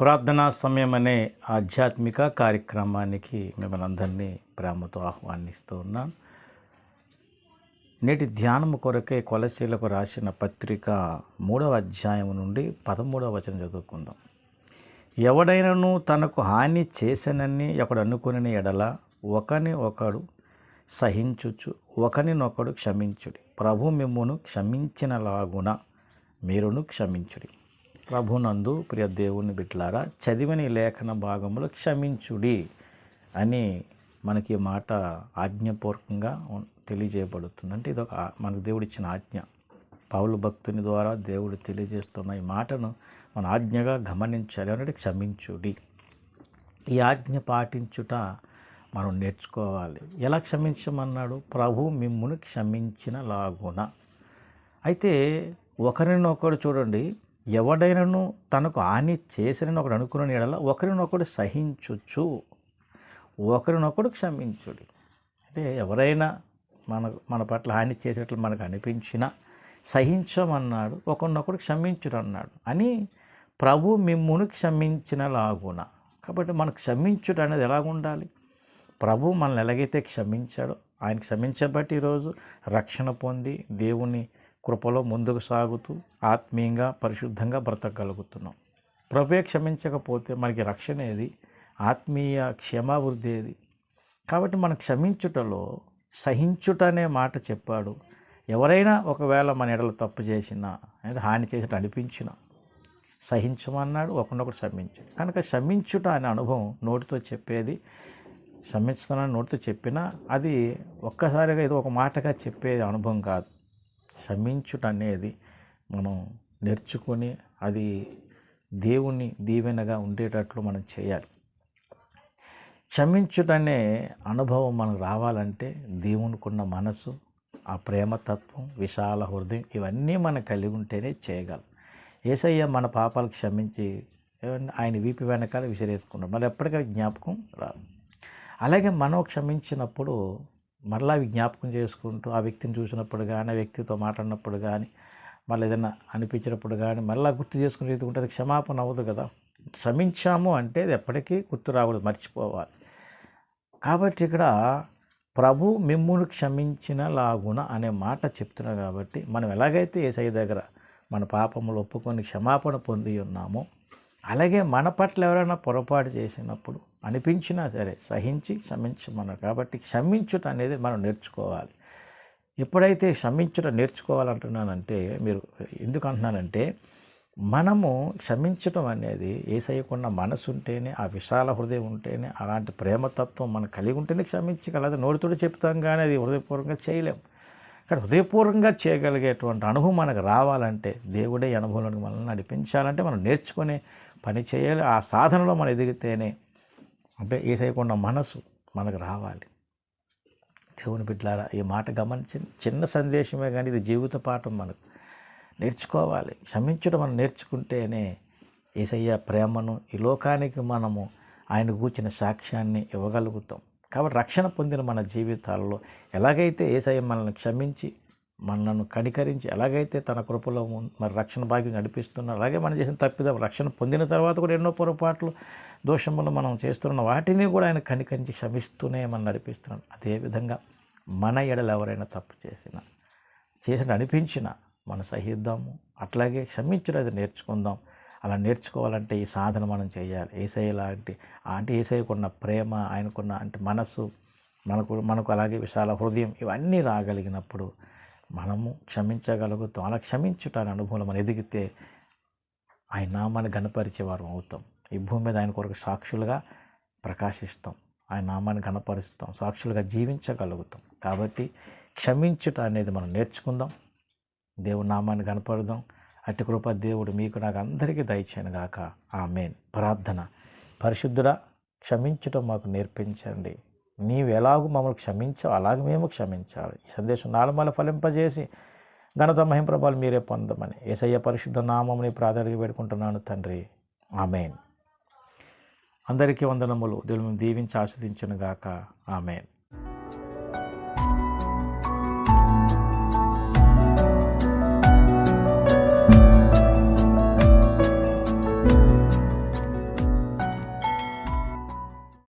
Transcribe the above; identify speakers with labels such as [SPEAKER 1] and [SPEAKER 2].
[SPEAKER 1] ప్రార్థనా సమయం అనే ఆధ్యాత్మిక కార్యక్రమానికి మిమ్మల్ని అందరినీ ప్రేమతో ఆహ్వానిస్తూ ఉన్నాను. నేటి ధ్యానము కొరకే కొలశీలకు రాసిన పత్రిక మూడవ అధ్యాయం నుండి పదమూడవ వచనం చదువుకుందాం. ఎవడైనను తనకు హాని చేసనని ఒకడు అనుకుని ఎడల ఒకని ఒకడు సహించుచు ఒకనినొకడు క్షమించుడి. ప్రభు మిమ్మును క్షమించినలాగున మీరును క్షమించుడి. ప్రభునందు ప్రియ దేవుని బిట్లారా చదివిన లేఖన భాగంలో క్షమించుడి అని మనకి మాట ఆజ్ఞపూర్వకంగా తెలియజేయబడుతుంది. అంటే ఇది ఒక మనకు దేవుడిచ్చిన ఆజ్ఞ. పౌలు భక్తుని ద్వారా దేవుడు తెలియజేస్తున్న ఈ మాటను మన ఆజ్ఞగా గమనించాలి అంటే క్షమించుడి. ఈ ఆజ్ఞ పాటించుట మనం నేర్చుకోవాలి. ఎలా క్షమించమన్నాడు? ప్రభు మిమ్మును క్షమించిన లాగున అయితే ఒకరినొకడు చూడండి ఎవడైనను తనకు హాని చేసిన ఒకడు అనుకున్న ఎడల ఒకరినొకడు సహించొచ్చు ఒకరినొకడు క్షమించుడి. అంటే ఎవరైనా మన మన పట్ల హాని చేసేట్లు మనకు అనిపించినా సహించమన్నాడు ఒకరినొకడు క్షమించుడు అన్నాడు అని ప్రభు మిమ్మును క్షమించిన లాగున కాబట్టి మనం క్షమించుట అనేది ఎలాగ ఉండాలి? ప్రభు మనల్ని ఎలాగైతే క్షమించాడో ఆయన క్షమించబట్టి ఈరోజు రక్షణ పొంది దేవుని కృపలో ముందుకు సాగుతూ ఆత్మీయంగా పరిశుద్ధంగా బ్రతకగలుగుతున్నాం. ప్రభువే క్షమించకపోతే మనకి రక్షణ ఏది? ఆత్మీయ క్షమాభివృద్ధి ఏది? కాబట్టి మనం క్షమించుటలో సహించుట అనే మాట చెప్పాడు. ఎవరైనా ఒకవేళ మన ఎడల తప్పు చేసినా లేదా హాని చేసినట్టు అనిపించినా సహించమన్నాడు ఒకరినొకరు క్షమించాడు కనుక క్షమించుట అనే అనుభవం నోటితో చెప్పేది క్షమిస్తున్నాను నోటితో చెప్పినా అది ఒక్కసారిగా ఇది ఒక మాటగా చెప్పేది అనుభవం కాదు. క్షమించుట అనేది మనం నేర్చుకొని అది దేవుని దీవెనగా ఉండేటట్లు మనం చేయాలి. క్షమించుటనే అనుభవం మనకు రావాలంటే దేవునికున్న మనసు ఆ ప్రేమతత్వం విశాల హృదయం ఇవన్నీ మనం కలిగి ఉంటేనే చేయగలం. ఏసయ్య మన పాపాలు క్షమించి ఆయన వీపి వెనకాల విసిరేసుకున్నాడు. మరి ఎప్పటికీ జ్ఞాపకం రాదు. అలాగే మనం క్షమించినప్పుడు మళ్ళీ అవి జ్ఞాపకం చేసుకుంటూ ఆ వ్యక్తిని చూసినప్పుడు కానీ ఆ వ్యక్తితో మాట్లాడినప్పుడు కానీ మళ్ళీ ఏదైనా అనిపించినప్పుడు కానీ మళ్ళీ గుర్తు చేసుకునే రీతి అది క్షమాపణ అవ్వదు కదా. క్షమించాము అంటే అది ఎప్పటికీ గుర్తు రాకూడదు మర్చిపోవాలి. కాబట్టి ఇక్కడ ప్రభు మిమ్మును క్షమించిన లాగున అనే మాట చెప్తున్నా కాబట్టి మనం ఎలాగైతే ఏసై దగ్గర మన పాపములు ఒప్పుకొని క్షమాపణ పొంది ఉన్నామో అలాగే మన పట్ల ఎవరైనా పొరపాటు చేసినప్పుడు అనిపించినా సరే సహించి క్షమించమన్నారు. కాబట్టి క్షమించుట అనేది మనం నేర్చుకోవాలి. ఎప్పుడైతే క్షమించుట నేర్చుకోవాలంటున్నానంటే మీరు ఎందుకు అంటున్నానంటే మనము క్షమించటం అనేది ఏసయ్యకున్న మనసు ఉంటేనే ఆ విశాల హృదయం ఉంటేనే అలాంటి ప్రేమతత్వం మనం కలిగి ఉంటేనే క్షమించగలదు నోటితోటి చెప్తాం కానీ అది హృదయపూర్వకంగా చేయలేము కానీ హృదయపూర్వకంగా చేయగలిగేటువంటి అనుభవం మనకు రావాలంటే దేవుడే ఈ అనుభవంలోకి మనల్ని నడిపించాలంటే మనం నేర్చుకునే పని చేయాలి ఆ సాధనలో మనం ఎదిగితేనే అంటే ఏసైకున్న మనసు మనకు రావాలి. దేవుని బిడ్డలారా ఈ మాట గమనించండి చిన్న సందేశమే కానీ ఇది జీవిత పాఠం మనకు. నేర్చుకోవాలి. క్షమించడం మనం నేర్చుకుంటేనే ఏసయ్య ప్రేమను ఈ లోకానికి మనము ఆయన కూర్చిన సాక్ష్యాన్ని ఇవ్వగలుగుతాం. కాబట్టి రక్షణ పొందిన మన జీవితాల్లో ఎలాగైతే ఏసయ్య మనల్ని క్షమించి మనల్ని కనికరించి ఎలాగైతే తన కృపలో మరి రక్షణ భాగ్యం నడిపిస్తున్నారు అలాగే మనం చేసిన తప్పిదం రక్షణ పొందిన తర్వాత కూడా ఎన్నో పొరపాట్లు దోషములు మనం చేస్తున్న వాటిని కూడా ఆయన కనికరించి క్షమిస్తూనే మనం నడిపిస్తున్నాడు. అదేవిధంగా మన ఎడలు ఎవరైనా తప్పు చేసినా చేసిన అనిపించిన మనం సహిద్దాము. అట్లాగే క్షమించడం అది నేర్చుకుందాం. అలా నేర్చుకోవాలంటే ఈ సాధన మనం చేయాలి. ఏసఐ లాంటి అంటే ఏసఐకున్న ప్రేమ ఆయనకున్న అంటే మనసు మనకు మనకు అలాగే విశాల హృదయం ఇవన్నీ రాగలిగినప్పుడు మనము క్షమించగలుగుతాం. అలా క్షమించుట అనే అనుభవం మనం ఎదిగితే ఆయన నామాన్ని గణపరిచేవారం అవుతాం. ఈ భూమి మీద ఆయన కొరకు సాక్షులుగా ప్రకాశిస్తాం. ఆయన నామాన్ని గణపరుస్తాం సాక్షులుగా జీవించగలుగుతాం. కాబట్టి క్షమించుట అనేది మనం నేర్చుకుందాం. దేవుని నామాన్ని కనపడదాం అతి కృప దేవుడు మీకు నాకు అందరికీ దయచేయను గాక. ఆమెన్. ప్రార్థన. పరిశుద్ధుడా క్షమించటం మాకు నేర్పించండి. నీవు ఎలాగో మమ్మల్ని క్షమించావు? అలాగే మేము క్షమించాలి. ఈ సందేశం నాలుమల ఫలింపజేసి ఘనత మహింప్రభాలు మీరే పొందమని ఏసయ్య పరిశుద్ధ నామముని ప్రాధాన్యత పెట్టుకుంటున్నాను తండ్రి. ఆమెన్. అందరికీ వందనములు. దేవుని దీవించి ఆస్వాదించునుగాక ఆమెన్.